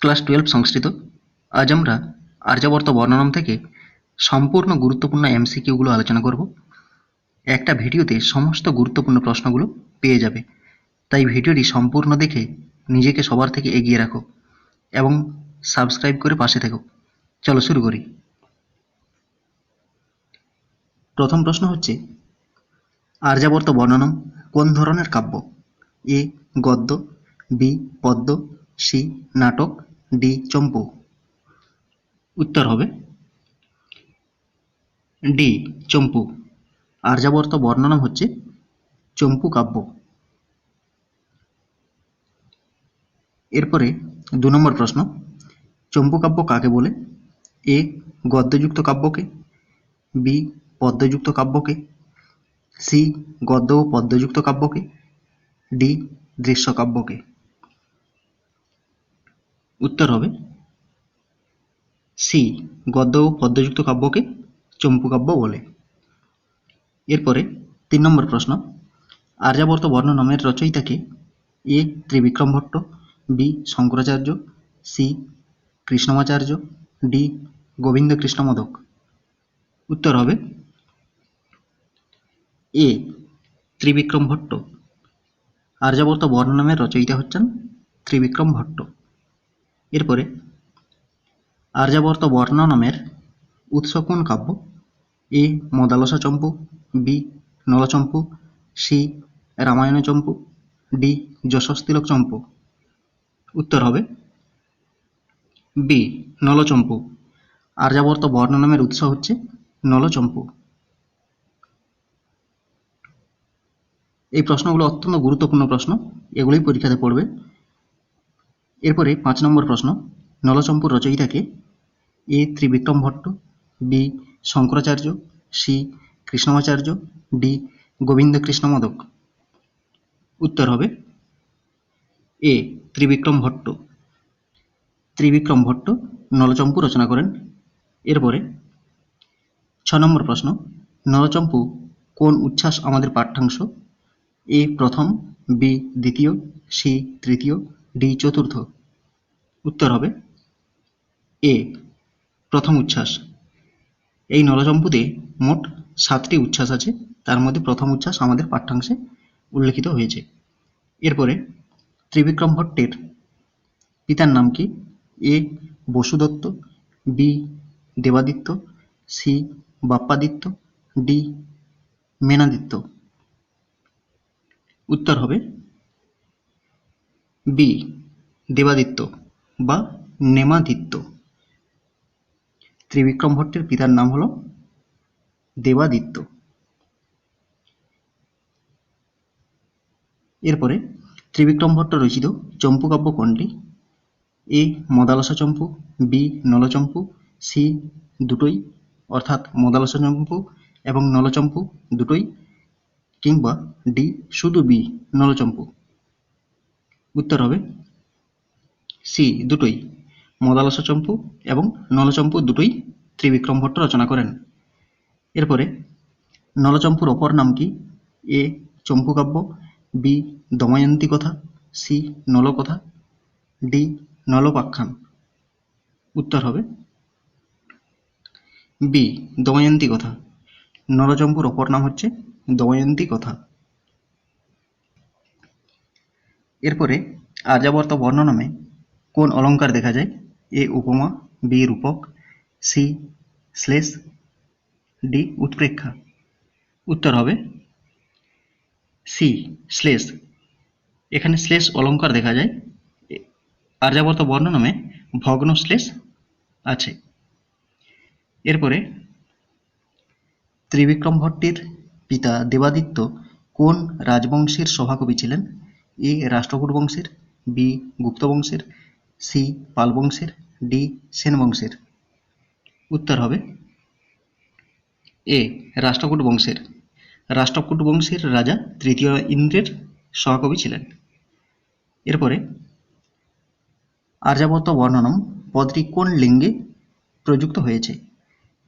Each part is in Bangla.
ক্লাস টুয়েলভ সংস্কৃত আজ আমরা আর্যাবর্ত বর্ণনাম থেকে সম্পূর্ণ গুরুত্বপূর্ণ এমসিকিউগুলো আলোচনা করব। একটা ভিডিওতে সমস্ত গুরুত্বপূর্ণ প্রশ্নগুলো পেয়ে যাবে। তাই ভিডিওটি সম্পূর্ণ দেখে নিজেকে সবার থেকে এগিয়ে রাখো এবং সাবস্ক্রাইব করে পাশে থেকো। চলো শুরু করি। প্রথম প্রশ্ন হচ্ছে, আর্যাবর্ত বর্ণনম কোন ধরনের কাব্য? এ, গদ্য, বি, পদ্য, সি, নাটক ডি চম্পু। উত্তর হবে। ডি চম্পু। আর্যাবর্ত বর্ণনম হচ্ছে চম্পু কাব্য। এরপরে দু নম্বর প্রশ্ন। চম্পু কাব্য কাকে বলে? এ গদ্যযুক্ত কাব্যকে, বি পদ্যযুক্ত কাব্যকে, সি গদ্য ও পদ্যযুক্ত কাব্যকে, ডি দৃশ্য কাব্যকে। উত্তর হবে সি, গদ্য ও পদ্যযুক্ত কাব্যকে চম্পু কাব্য বলে। এরপরে তিন নম্বর প্রশ্ন, আর্যাবর্ত বর্ণনামের রচয়িতাকে A, Trivikrama Bhatta, B, Shankaracharya, C, Krishnamacharya, D Govinda Krishna Modak. উত্তর হবে এ, ত্রিবিক্রম ভট্ট। আর্যাবর্ত বর্ণনামের রচয়িতা হচ্ছেন ত্রিবিক্রম ভট্ট। এরপরে আর্যাবর্ত বর্ণনামের উৎস কোন কাব্য? A. Madalasa Champu, B. Nalachampu, C. Ramayana Champu, D. Yashastilaka Champu. উত্তর হবে বি. নলচম্পু। আর্যাবর্ত বর্ণনামের উৎস হচ্ছে নলচম্পু। এই প্রশ্নগুলো অত্যন্ত গুরুত্বপূর্ণ প্রশ্ন। এগুলোই পরীক্ষাতে পড়বে। এরপরে পাঁচ নম্বর প্রশ্ন নলচম্পুর রচয়িতাকে A Trivikrama Bhatta, B Shankaracharya, C Krishnamacharya, D Govinda Krishna Modak. উত্তর হবে এ ত্রিবিক্রম ভট্ট। ত্রিবিক্রম ভট্ট নলচম্পু রচনা করেন। এরপরে ছ নম্বর প্রশ্ন, নলচম্পু কোন উচ্ছ্বাস আমাদের পাঠ্যাংশ? এ প্রথম, বি দ্বিতীয়, সি তৃতীয়, ডি চতুর্থ। উত্তর হবে এ, প্রথম উচ্ছ্বাস। এই নলচম্পুতে মোট সাতটি উচ্ছ্বাস আছে। তার মধ্যে প্রথম উচ্ছ্বাস আমাদের পাঠ্যাংশে উল্লেখিত হয়েছে। এরপরে ত্রিবিক্রম ভট্টের পিতার নাম কি? এ, বসুদত্ত, বি, দেবাদিত্য, সি, বাপ্পাদিত্য, ডি, মেনাদিত্য। উত্তর হবে বি, দেবাদিত্য। বা নেমাদিত্য। ত্রিবিক্রম ভট্টের পিতার নাম হল দেবাদিত্য। এরপরে ত্রিবিক্রম ভট্ট রচিত চম্পু কাব্য কোনটি? A. Madalasa Champu, B. Nalachampu, C. দুটোই, অর্থাৎ মদালসা চম্পু এবং নলচম্পু দুটোই, কিংবা ডি, শুধু বি, নলচম্পু। উত্তর হবে সি দুটোই। মদালসা চম্পু এবং নলচম্পু দুটোই ত্রিবিক্রম ভট্ট রচনা করেন। এরপরে, নলচম্পুর অপর নাম কি? এ চম্পু কাব্য বি, দময়ন্তী কথা, সি, নলকথা, ডি, নলপাখ্যান। উত্তর হবে বি, দময়ন্তী কথা। নলচম্পুর অপর নাম হচ্ছে দময়ন্তী কথা। এরপরে, আর্যাবর্ত বর্ণনামে কোন অলঙ্কার দেখা যায়? এ উপমা, বি রূপক, সি শ্লেষ, ডি উৎপ্রেক্ষা। উত্তর হবে সি শ্লেষ। এখানে শ্লেষ অলঙ্কার দেখা যায়। আর্যাবর্ত বর্ণনামে ভগ্ন শ্লেষ আছে। এরপরে ত্রিবিক্রম ভট্টের পিতা দেবাদিত্য কোন রাজবংশের সভাকবি ছিলেন? এ রাষ্ট্রকূট বংশের বি গুপ্ত বংশের সি পাল বংশের ডি সেন বংশের উত্তর হবে এ রাষ্ট্রকূট বংশের। রাষ্ট্রকূট বংশের রাজা তৃতীয় ইন্দ্রের সহকবি ছিলেন। এরপরে আর্যাবর্ত বর্ণনম পদটি কোন লিঙ্গে প্রযুক্ত হয়েছে?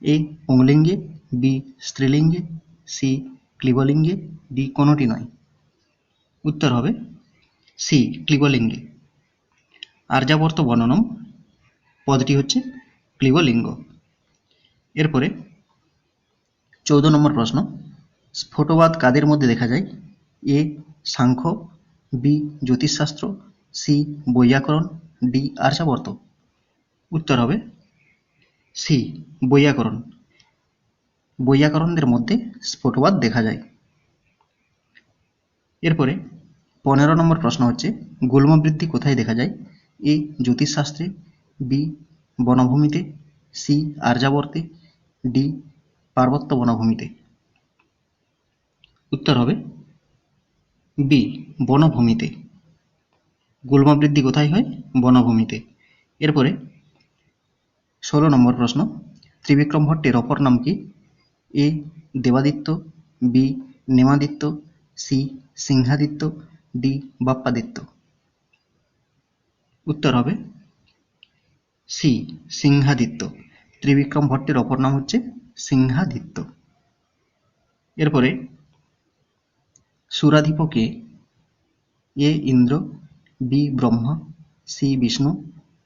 এ পুংলিঙ্গে বি স্ত্রীলিঙ্গে, সি ক্লিবলিঙ্গে, ডি কোনোটি নয়। উত্তর হবে সি ক্লিবলিঙ্গে। আর্যাবর্ত বর্ণনম পদটি হচ্ছে ক্লিবলিঙ্গ। এরপরে চৌদ্দ নম্বর প্রশ্ন, স্ফোটবাদ কাদের মধ্যে দেখা যায়? এ, সাংখ্য, বি, জ্যোতিষশাস্ত্র, সি, বৈয়াকরণ, ডি, আর্যাবর্ত। উত্তর হবে সি, বৈয়াকরণ। বৈয়াকরণদের মধ্যে স্ফোটবাদ দেখা যায়। এরপরে পনেরো নম্বর প্রশ্ন হচ্ছে, গুল্মবৃদ্ধি কোথায় দেখা যায়? এ জ্যোতিষশাস্ত্রে, বি বনভূমিতে, সি আর্যাবর্তে, ডি পার্বত্য বনভূমিতে। উত্তর হবে বি বনভূমিতে। গুল্মবৃদ্ধি কোথায় হয়? বনভূমিতে। এরপরে ষোলো নম্বর প্রশ্ন, ত্রিবিক্রম ভট্টের অপর নাম কি? A Debaditya, B Nemaditya, C Simhaditya, D Bappaditya. উত্তর হবে সি, সিংহাদিত্য। ত্রিবিক্রম ভট্টের অপর নাম হচ্ছে সিংহাদিত্য। এরপরে সুরাধিপকে A Indra, B Brahma, C Vishnu,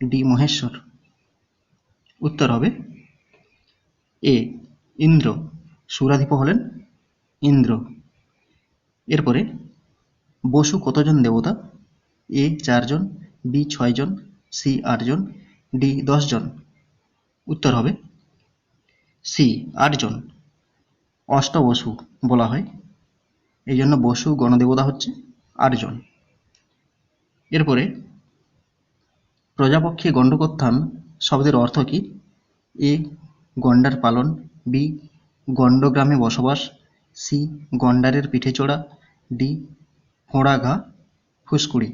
D Maheshwar. উত্তর হবে এ, ইন্দ্র। সুরাধিপ হলেন ইন্দ্র। এরপরে বসু কতজন দেবতা? এ চারজন বি ছয়জন সি আটজন ডি দশজন উত্তর হবে সি আটজন অষ্টবসু বলা হয়। এই জন্য বসু গণদেবতা হচ্ছে আটজন এরপরে প্রজাপক্ষে গণ্ডকোত্থান শব্দের অর্থ কি? এ গন্ডার পালন, বি গণ্ডগ্রামে বসবাস, সি গন্ডারের পিঠে চড়া, ডি ঘা ফুসকুড়ি।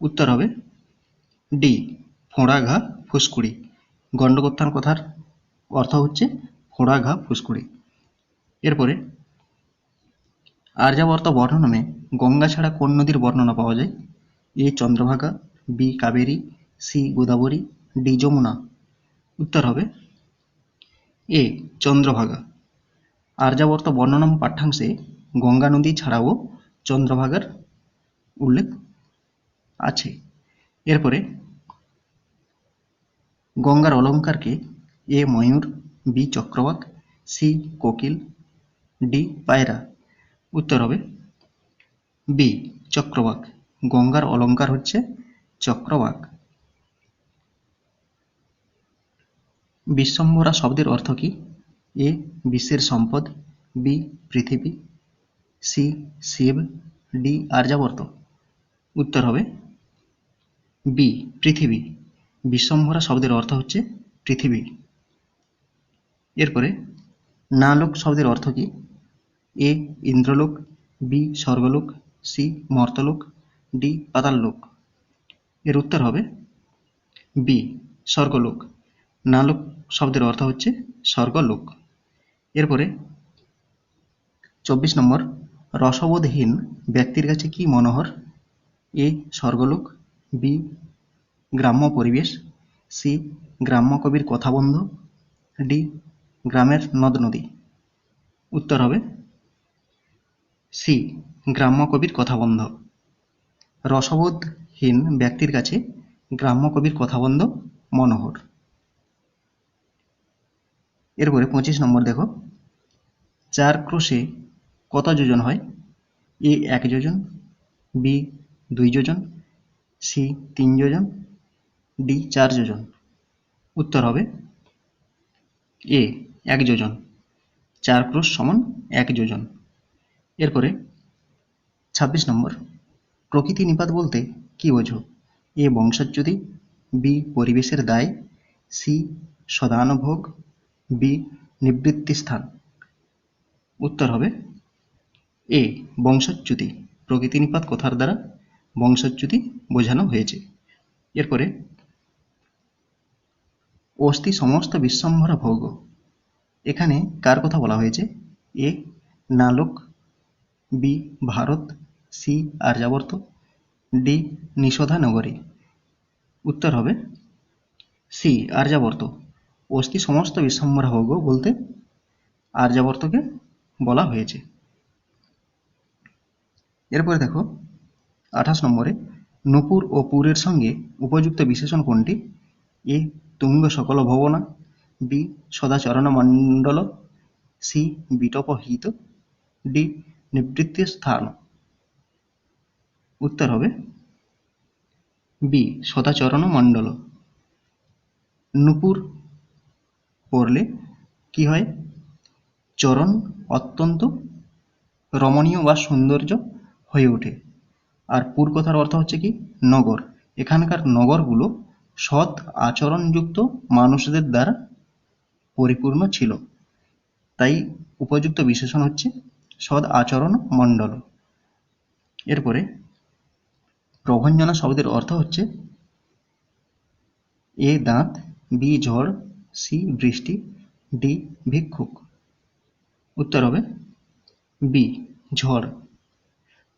উত্তর হবে ডি ফোঁড়া ঘা, ফুসকুড়ি। গণ্ডকোত্থান কথার অর্থ হচ্ছে ফোঁড়া ঘা, ফুসকুড়ি। এরপরে, আর্যাবর্ত বর্ণনামে গঙ্গা ছাড়া কোন নদীর বর্ণনা পাওয়া যায়? A, Chandrabhaga, B, Kaveri, C, Godavari, D, Yamuna. উত্তর হবে এ, চন্দ্রভাগা। আর্যাবর্ত বর্ণনাম পাঠ্যাংশে গঙ্গা নদী ছাড়াও চন্দ্রভাগার উল্লেখ আছে। এরপরে গঙ্গার অলঙ্কারকে এ ময়ূর, বি চক্রবাক, সি কোকিল, ডি পায়রা। উত্তর হবে বি চক্রবাক। গঙ্গার অলঙ্কার হচ্ছে চক্রবাক। বিশ্বম্বরা শব্দের অর্থ কি? এ বিশ্বের সম্পদ, বি পৃথিবী, সি শিব, ডি আর্যাবর্ত। উত্তর হবে বি পৃথিবী। বিশ্বম্ভরা শব্দের অর্থ হচ্ছে পৃথিবী। এরপরে, নালোক শব্দের অর্থ কি? এ ইন্দ্রলোক বি স্বর্গলোক সি মর্তলোক ডি পাতাললোক। এর উত্তর হবে বি স্বর্গলোক। নালোক শব্দের অর্থ হচ্ছে স্বর্গলোক। এরপরে, চব্বিশ নম্বর, রসবোধহীন ব্যক্তির কাছে কি মনোহর? এ স্বর্গলোক বি গ্রাম্য পরিবেশ সি গ্রাম্য কবির কথাবন্ধ ডি গ্রামের নদ নদী। উত্তর হবে সি গ্রাম্য কবির কথাবন্ধ রসবোধহীন ব্যক্তির কাছে গ্রাম্য কবির কথাবন্ধ মনোহর। এরপরে পঁচিশ নম্বর দেখো। চার ক্রোশে কত যোজন হয়? এ এক যোজন বি দুই যোজন সি তিন যোজন ডি চার যোজন উত্তর হবে এ এক যোজন চার ক্রোশ সমান এক যোজন এরপরে ছাব্বিশ নম্বর, প্রকৃতি নিপাত বলতে কি বোঝো? এ বংশচ্যুতি বি পরিবেশের দায়, সি সদানুভোগ, বি নিবৃত্তি স্থান উত্তর হবে এ বংশচ্যুতি প্রকৃতি নিপাত কথার দ্বারা? বংশচ্যুতি বোঝানো হয়েছে। এরপরে, অস্থি সমস্ত বিশ্বম্ভরা ভোগ। এখানে কার কথা বলা হয়েছে? A, নালক, B, Bharat, C, Aryavarta, D Nishodha নগরী। উত্তর হবে সি, আর্যাবর্ত। অস্থি সমস্ত বিশ্বম্ভরা ভোগ বলতে আর্যাবর্তকে বলা হয়েছে। এরপরে দেখো আঠাশ নম্বরে, নূপুর ও পুরের সঙ্গে উপযুক্ত বিশেষণ কোনটি? এ, তুঙ্গ সকল ভবনা, বি, সদাচরণ মণ্ডল, সি, বিটপহিত, ডি, নিবৃত্তি স্থান। উত্তর হবে বি, সদাচরণ মণ্ডল। নূপুর পরলে কি হয়? চরণ অত্যন্ত রমণীয় বা সৌন্দর্য হয়ে ওঠে। আর পুর কথার অর্থ হচ্ছে কি? নগর। এখানকার নগরগুলো সৎ আচরণযুক্ত মানুষদের দ্বারা পরিপূর্ণ ছিল। তাই উপযুক্ত বিশেষণ হচ্ছে সদ আচরণ মণ্ডল। এরপরে প্রভঞ্জনা শব্দের অর্থ হচ্ছে এ দাঁত, বি ঝড়, সি বৃষ্টি, ডি ভিক্ষুক। উত্তর হবে বি ঝড়।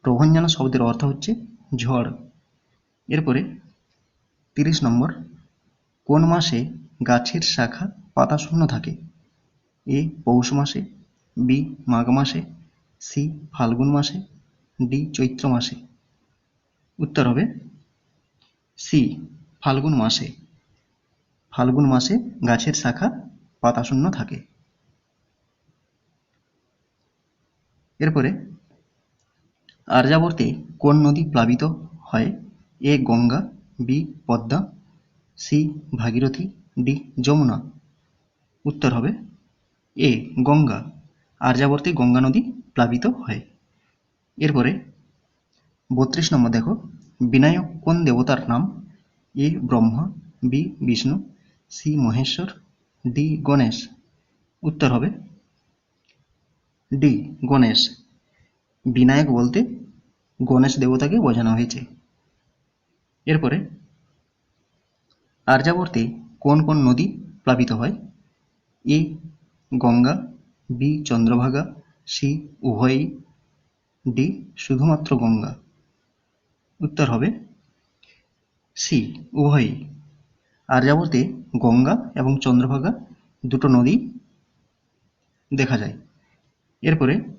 প্রভঞ্জনা শব্দের অর্থ হচ্ছে ঝড়। এরপরে তিরিশ নম্বর, কোন মাসে গাছের শাখা পাতা শূন্য থাকে? এ, পৌষ মাসে, বি, মাঘ মাসে, সি, ফাল্গুন মাসে, ডি, চৈত্র মাসে। উত্তর হবে সি, ফাল্গুন মাসে। ফাল্গুন মাসে গাছের শাখা পাতা শূন্য থাকে। এরপরে আর্যাবর্তে কোন নদী প্লাবিত হয়? A Ganga, B Padma, C Bhagirathi, D Yamuna. উত্তর হবে এ গঙ্গা। আর্যাবর্তে গঙ্গা নদী প্লাবিত হয়। এরপরে বত্রিশ নম্বর দেখো। বিনায়ক কোন দেবতার নাম? A Brahma, B Vishnu, C Maheshwar, D Ganesh. উত্তর হবে ডি গণেশ। বিনায়ক বলতে গণেশ দেবতাকে বোঝানো হয়েছে। এরপরে, আর্যাবর্তে কোন কোন নদী প্লাবিত হয়? A, Ganga, B, Chandrabhaga, C উভয়ই ডি, শুধুমাত্র গঙ্গা। উত্তর হবে সি উভয়ই আর্যাবর্তে গঙ্গা এবং চন্দ্রভাগা দুটো নদী দেখা যায়। এরপরে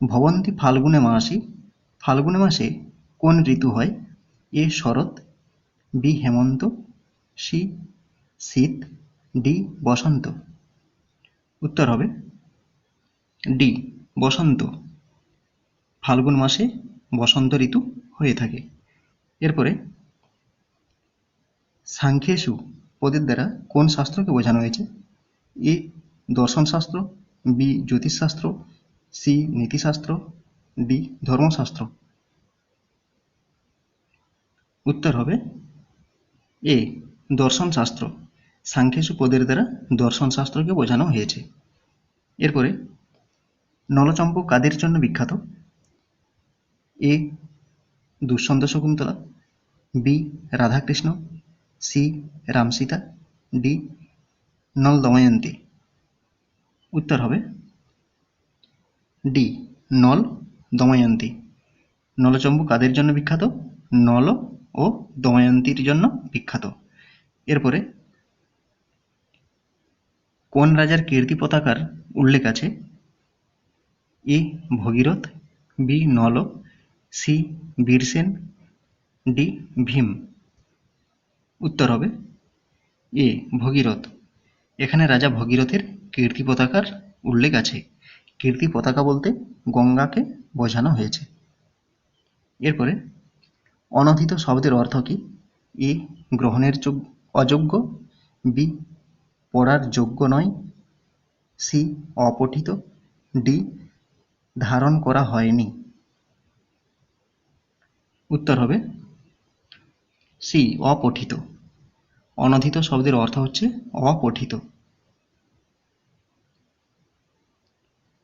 ভবন্তি ফাল্গুনে মাসি, ফাল্গুনে মাসে কোন ঋতু হয়? এ শরৎ, বি হেমন্ত, সি শীত, ডি বসন্ত। উত্তর হবে ডি, বসন্ত। ফাল্গুন মাসে বসন্ত ঋতু হয়ে থাকে। এরপরে সাংখ্যেশু পদের দ্বারা কোন শাস্ত্রকে বোঝানো হয়েছে? এ দর্শনশাস্ত্র, বি জ্যোতিষশাস্ত্র সি নীতিশাস্ত্র ডি ধর্মশাস্ত্র। উত্তর হবে এ দর্শনশাস্ত্র। সাংখ্যেশু পদের দ্বারা দর্শনশাস্ত্রকে বোঝানো হয়েছে। এরপরে, নলচম্প কাদের জন্য বিখ্যাত? A Dushyanta Shakuntala. B Radhakrishna. C Ramsita. D Nala Damayanti উত্তর হবে ডি নল, দময়ন্তী। নলচম্বু কাদের জন্য বিখ্যাত? নল ও দময়ন্তীর জন্য বিখ্যাত। এরপরে কোন রাজার কীর্তি পতাকার উল্লেখ আছে? A, Bhagirath, B, Nala, C, Virasena, D, Bhima. উত্তর হবে এ, ভগীরথ। এখানে রাজা ভগীরথের কীর্তি পতাকার উল্লেখ আছে। কীর্তি পতাকা বলতে গঙ্গাকে বোঝানো হয়েছে। এরপরে অনধিত শব্দের অর্থ কি? এ গ্রহণের যোগ- অযোগ্য, বি পড়ার যোগ্য নয়, সি অপঠিত, ডি ধারণ করা হয়নি। উত্তর হবে সি, অপঠিত। অনধিত শব্দের অর্থ হচ্ছে অপঠিত।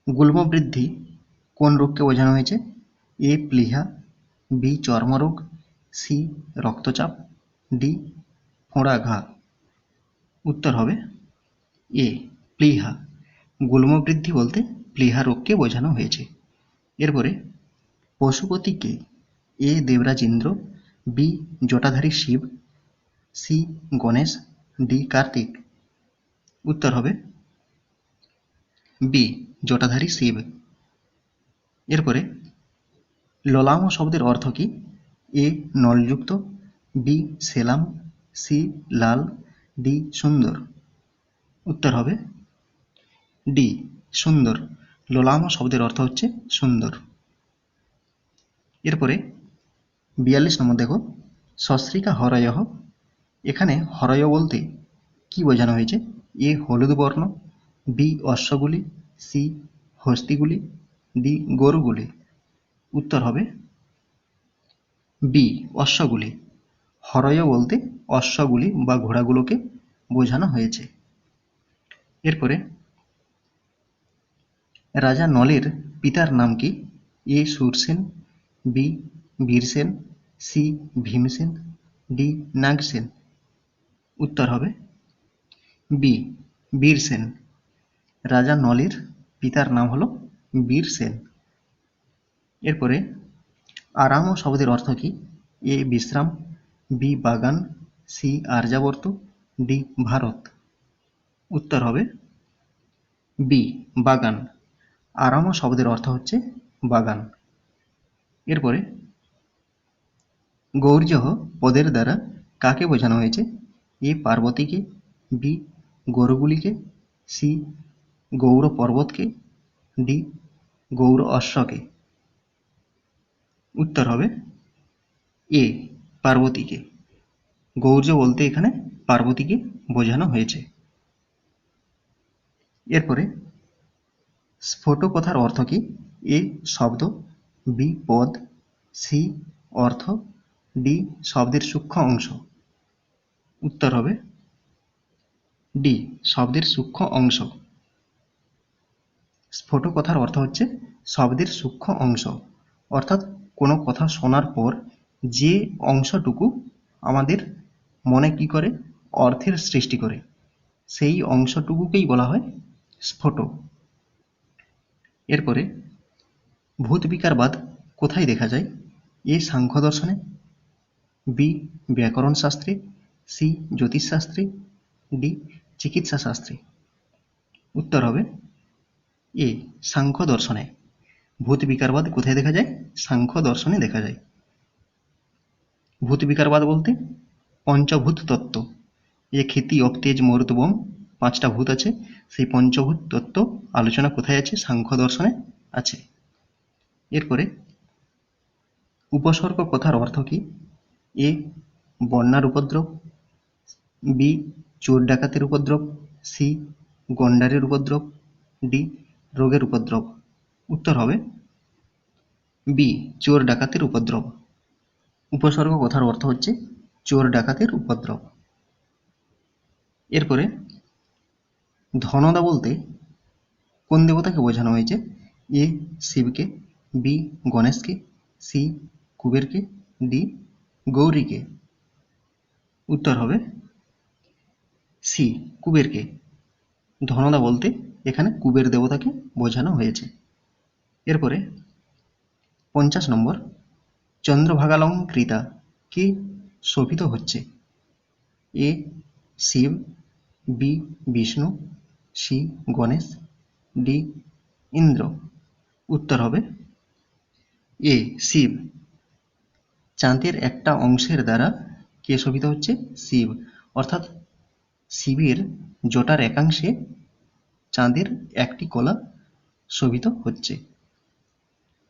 গুল্মবৃদ্ধি কোন রোগকে বোঝানো হয়েছে? এ, প্লীহা, বি, চর্মরোগ, সি, রক্তচাপ, ডি ফোঁড়া ঘা উত্তর হবে এ, প্লীহা। গুল্মবৃদ্ধি বলতে প্লীহা রোগকে বোঝানো হয়েছে। এরপরে, পশুপতিকে A Debraj Indra B, Jatadhari Shiva, C, Ganesh, D, Kartik. উত্তর হবে বি জটাধারী শিব এরপরে ললাম শব্দের অর্থ কি? এ নলযুক্ত বি সেলাম সি লাল ডি সুন্দর। উত্তর হবে ডি সুন্দর। লোলাম শব্দের অর্থ হচ্ছে সুন্দর। এরপরে বিয়াল্লিশ নম্বর দেখো। সশ্রিকা হরয় এখানে হরয় বলতে কি বোঝানো হয়েছে? এ হলুদ বর্ণ বি অশ্বগুলি, সি হস্তিগুলি, ডি গরুগুলি। উত্তর হবে বি অশ্বগুলি। হরয় বলতে অশ্বগুলি বা ঘোড়াগুলোকে বোঝানো হয়েছে। এরপরে রাজা নলের পিতার নাম কি? A Surasena, B Virasena, C Bhimasena, D Nagasena. উত্তর হবে বি বীরসেন। রাজা নলের পিতার নাম হলো বীর সেন। এরপরে আরাম শব্দের অর্থ কি? এ. বিশ্রাম, বি. বাগান, সি. আর্যাবর্ত, ডি. ভারত। উত্তর হবে বি. বাগান। আরাম শব্দের অর্থ হচ্ছে বাগান। এরপরে গৌর্যহ পদের দ্বারা কাকে বোঝানো হয়েছে? এ. পার্বতীকে, বি. গরুগুলিকে, সি. গৌর পর্বতকে ডি গৌর অশ্বকে। উত্তর হবে এ, পার্বতীকে। গৌর্য বলতে এখানে পার্বতীকে বোঝানো হয়েছে। এরপরে স্ফোট কথার অর্থ কি? এ শব্দ, বি পদ, সি অর্থ, ডি শব্দের সূক্ষ্ম অংশ। উত্তর হবে ডি, শব্দের সূক্ষ্ম অংশ। স্ফোট কথার অর্থ হচ্ছে শব্দের সূক্ষ্ম অংশ। অর্থাৎ কোনো কথা শোনার পর যে অংশটুকু আমাদের মনে কি করে? অর্থের সৃষ্টি করে। সেই অংশটুকুকেই বলা হয় স্ফোট এরপরে ভূত বিকারবাদ কোথায় দেখা যায়? এ সাংখ্য দর্শনে বি ব্যাকরণ শাস্ত্রে সি জ্যোতিষশাস্ত্রে, ডি চিকিৎসা শাস্ত্রে উত্তর হবে এ সাংখ্য দর্শনে। ভূত বিকারবাদ কোথায় দেখা যায়? সাংখ্য দর্শনে দেখা যায়। ভূত বিকারবাদ বলতে পঞ্চভূত তত্ত্ব। এ খ্যাতি অবতেজ মরুতবম পাঁচটা ভূত আছে। সেই পঞ্চভূত তত্ত্ব আলোচনা কোথায় আছে? সাংখ্য দর্শনে আছে। এরপরে উপসর্গ কথার অর্থ কি? এ বন্যার উপদ্রব, বি চোর ডাকাতের উপদ্রব, সি গন্ডারের উপদ্রব, ডি রোগের উপদ্রব। উত্তর হবে বি, চোর ডাকাতের উপদ্রব। উপসর্গ কথার অর্থ হচ্ছে চোর ডাকাতের উপদ্রব। এরপরে ধনদা বলতে কোন দেবতাকে বোঝানো হয়েছে? এ, শিবকে, বি, গণেশকে, সি, কুবেরকে, ডি, গৌরীকে। উত্তর হবে সি, কুবেরকে। ধনদা বলতে এখানে কুবের দেবতাকে বোঝানো হয়েছে। এরপরে পঞ্চাশ নম্বর চন্দ্রভাগালঙ্কৃতা কে শোভিত হচ্ছে? A, Shiva, B, Vishnu, C, Ganesh, D, Indra. উত্তর হবে এ, শিব। চাঁদের একটা অংশের দ্বারা কে শোভিত হচ্ছে? শিব। অর্থাৎ শিবের জোটার একাংশে চাঁদের একটি কলা শোভিত হচ্ছে।